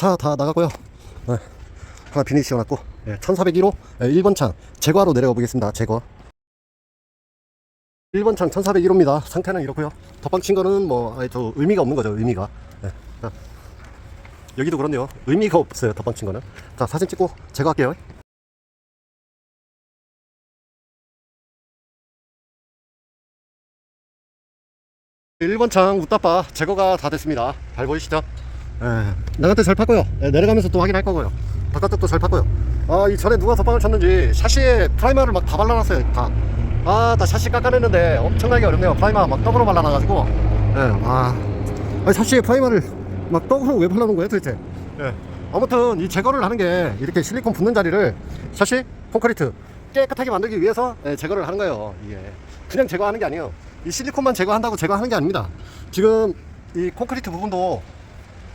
차 다 나갔고요. 네. 하나 비닐 씌워놨고, 예, 1401호 1번 창 제거하러 내려가 보겠습니다. 제거. 1번 창 1401호입니다. 상태는 이렇고요. 덧방 친 거는 뭐, 아니, 저 의미가 없는 거죠. 의미가. 네. 자, 여기도 그렇네요. 의미가 없어요. 덧방 친 거는. 자, 사진 찍고 제거할게요. 일 1번 창 웃다빠 제거가 다 됐습니다. 잘 보이시죠? 예, 나한테 잘 팠고요. 예, 내려가면서 또 확인할 거고요. 바깥쪽도 잘 팠고요. 아, 이 전에 누가 덧방을 쳤는지 샤시에 프라이머를 막 다 발라놨어요. 다. 아, 다 샤시 깎아냈는데 엄청나게 어렵네요. 프라이머 막 떡으로 발라놔가지고. 예, 아. 아니, 샤시에 프라이머를 막 떡으로 왜 발라놓은 거예요, 도대체? 예. 아무튼 이 제거를 하는 게 이렇게 실리콘 붙는 자리를 샤시, 콘크리트 깨끗하게 만들기 위해서 예, 제거를 하는 거예요. 이게 그냥 제거하는 게 아니에요. 이 실리콘만 제거한다고 제거하는 게 아닙니다. 지금 이 콘크리트 부분도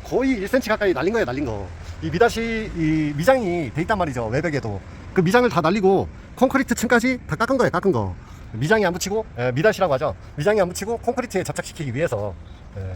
거의 1cm 가까이 날린 거예요, 날린 거. 이 미다시, 이 미장이 돼 있단 말이죠, 외벽에도. 그 미장을 다 날리고, 콘크리트 층까지 다 깎은 거예요, 깎은 거. 미장이 안 붙이고, 예, 미다시라고 하죠. 미장이 안 붙이고, 콘크리트에 접착시키기 위해서. 예.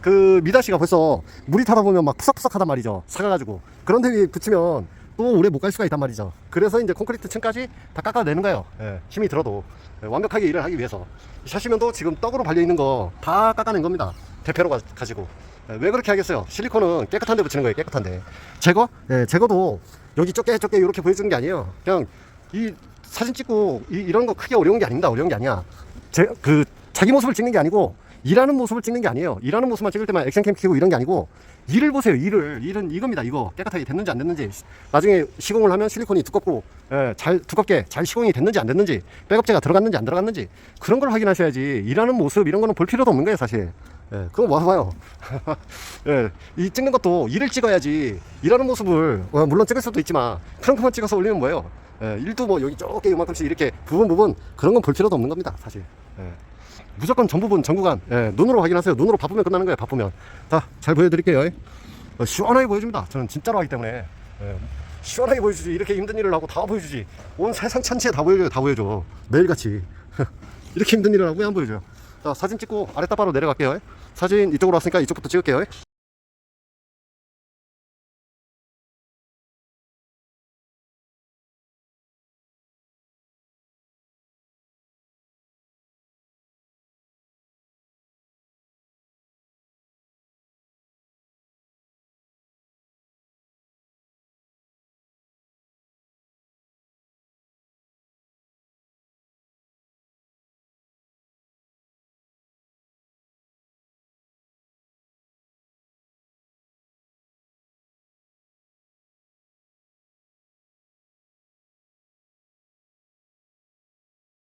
그 미다시가 벌써 물이 타다 보면 막 푸석푸석하단 말이죠. 사가가지고. 그런데 위에 붙이면 또 오래 못 갈 수가 있단 말이죠. 그래서 이제 콘크리트 층까지 다 깎아내는 거예요. 예, 힘이 들어도. 예, 완벽하게 일을 하기 위해서. 샤시면도 지금 떡으로 발려 있는 거 다 깎아낸 겁니다. 대패로 가, 가지고. 예, 왜 그렇게 하겠어요? 실리콘은 깨끗한데 붙이는 거예요, 깨끗한데. 제거? 예, 제거도 여기 좁게 좁게 이렇게 보여주는 게 아니에요. 그냥 이 사진 찍고 이, 이런 거 크게 어려운 게 아닙니다. 어려운 게 아니야. 제, 그, 자기 모습을 찍는 게 아니고 일하는 모습을 찍는 게 아니에요. 일하는 모습만 찍을 때만 액션캠 켜고 이런 게 아니고 일을 보세요. 일을 일은 이겁니다. 이거 깨끗하게 됐는지 안 됐는지 나중에 시공을 하면 실리콘이 두껍고 예, 잘 두껍게 잘 시공이 됐는지 안 됐는지 백업제가 들어갔는지 안 들어갔는지 그런 걸 확인하셔야지 일하는 모습 이런 거는 볼 필요도 없는 거예요. 사실. 예, 그거 뭐 봐요. 예, 이 찍는 것도 일을 찍어야지 일하는 모습을 어, 물론 찍을 수도 있지만 그런 것만 찍어서 올리면 뭐예요? 예, 일도 뭐 여기 좁게 요만큼씩 이렇게 부분 부분 그런 건 볼 필요도 없는 겁니다. 사실. 예. 무조건 전 부분 전 구간 예, 눈으로 확인하세요. 눈으로 바쁘면 끝나는 거예요. 바쁘면. 자, 잘 보여드릴게요. 어, 시원하게 보여줍니다. 저는 진짜로 하기 때문에 예, 시원하게 보여주지. 이렇게 힘든 일을 하고 다 보여주지. 온 세상 천지에 다 보여줘요. 다 보여줘. 매일같이 이렇게 힘든 일을 하고 왜 안 보여줘요? 자, 사진 찍고 아래 따바로 내려갈게요. 사진 이쪽으로 왔으니까 이쪽부터 찍을게요.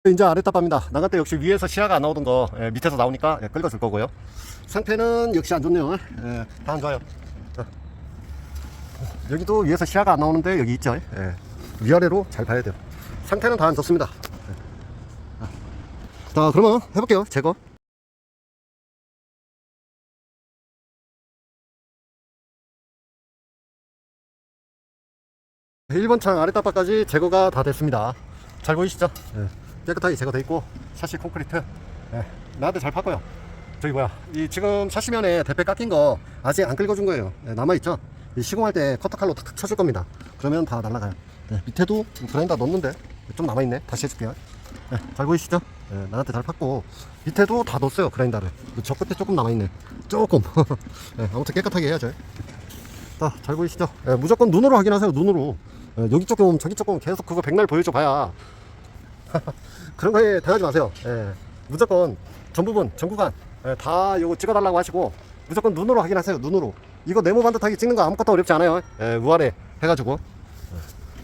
이제 아래 따바입니다. 나갈 때 역시 위에서 시야가 안 나오던 거 예, 밑에서 나오니까 예, 긁어줄 거고요. 상태는 역시 안 좋네요. 예, 다 안 좋아요. 자, 여기도 위에서 시야가 안 나오는데 여기 있죠. 예, 위아래로 잘 봐야 돼요. 상태는 다 안 좋습니다. 예. 자, 그러면 해볼게요. 제거. 네, 1번 창 아래 따바까지 제거가 다 됐습니다. 잘 보이시죠? 예. 깨끗하게 제거돼 있고 샤시 콘크리트 예. 나한테 잘 팠고요. 저기 뭐야 이 지금 샤시면에 대패 깎인 거 아직 안 긁어준 거예요. 예, 남아 있죠? 이 시공할 때 커터칼로 탁탁 쳐줄 겁니다. 그러면 다 날라가요. 예, 밑에도 그라인더 넣었는데 좀 남아 있네. 다시 해줄게요. 예, 잘 보이시죠? 예, 나한테 잘 팠고 밑에도 다 넣었어요 그라인더를. 저 끝에 조금 남아 있네. 조금. 예, 아무튼 깨끗하게 해야죠. 자, 잘 보이시죠? 예, 무조건 눈으로 확인하세요. 눈으로. 예, 여기 조금 저기 조금 계속 그거 백날 보여줘 봐야 그런 거에 당하지 마세요. 예, 무조건 전 부분, 전 구간 예, 다 요거 찍어달라고 하시고 무조건 눈으로 확인하세요. 눈으로. 이거 네모 반듯하게 찍는 거 아무것도 어렵지 않아요. 예, 우아래 해가지고 예.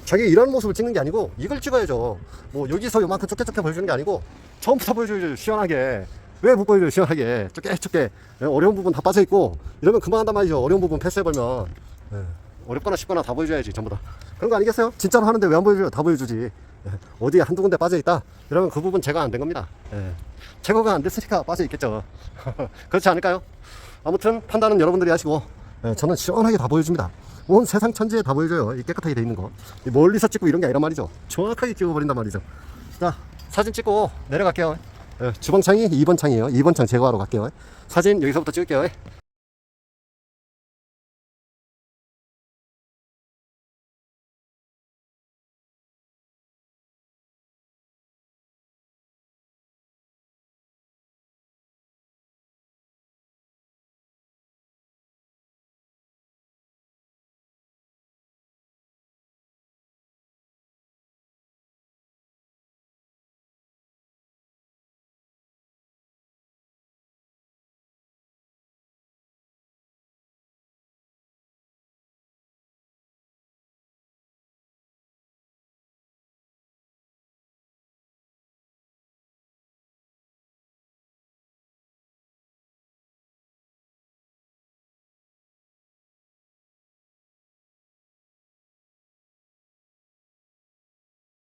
자기 이런 모습을 찍는 게 아니고 이걸 찍어야죠. 뭐 여기서 요만큼 좁게 보여주는 게 아니고 처음부터 보여줘야죠. 시원하게. 왜 못 보여줘요? 시원하게. 좁게. 예, 어려운 부분 다 빠져 있고 이러면 금방 한단 말이죠. 어려운 부분 패스해버리면 예, 어렵거나 쉽거나 다 보여줘야지 전부 다. 그런 거 아니겠어요? 진짜로 하는데 왜 안 보여줘요? 다 보여주지. 예, 어디에 한두 군데 빠져 있다? 이러면 그 부분 제거 안 된 겁니다. 예, 제거가 안 됐으니까 빠져 있겠죠. 그렇지 않을까요? 아무튼 판단은 여러분들이 하시고 예, 저는 시원하게 다 보여줍니다. 온 세상 천지에 다 보여줘요. 이 깨끗하게 돼 있는 거. 이 멀리서 찍고 이런 게 아니란 말이죠. 정확하게 찍어버린단 말이죠. 자, 사진 찍고 내려갈게요. 예, 주방창이 2번 창이에요. 2번 창 제거하러 갈게요. 사진 여기서부터 찍을게요.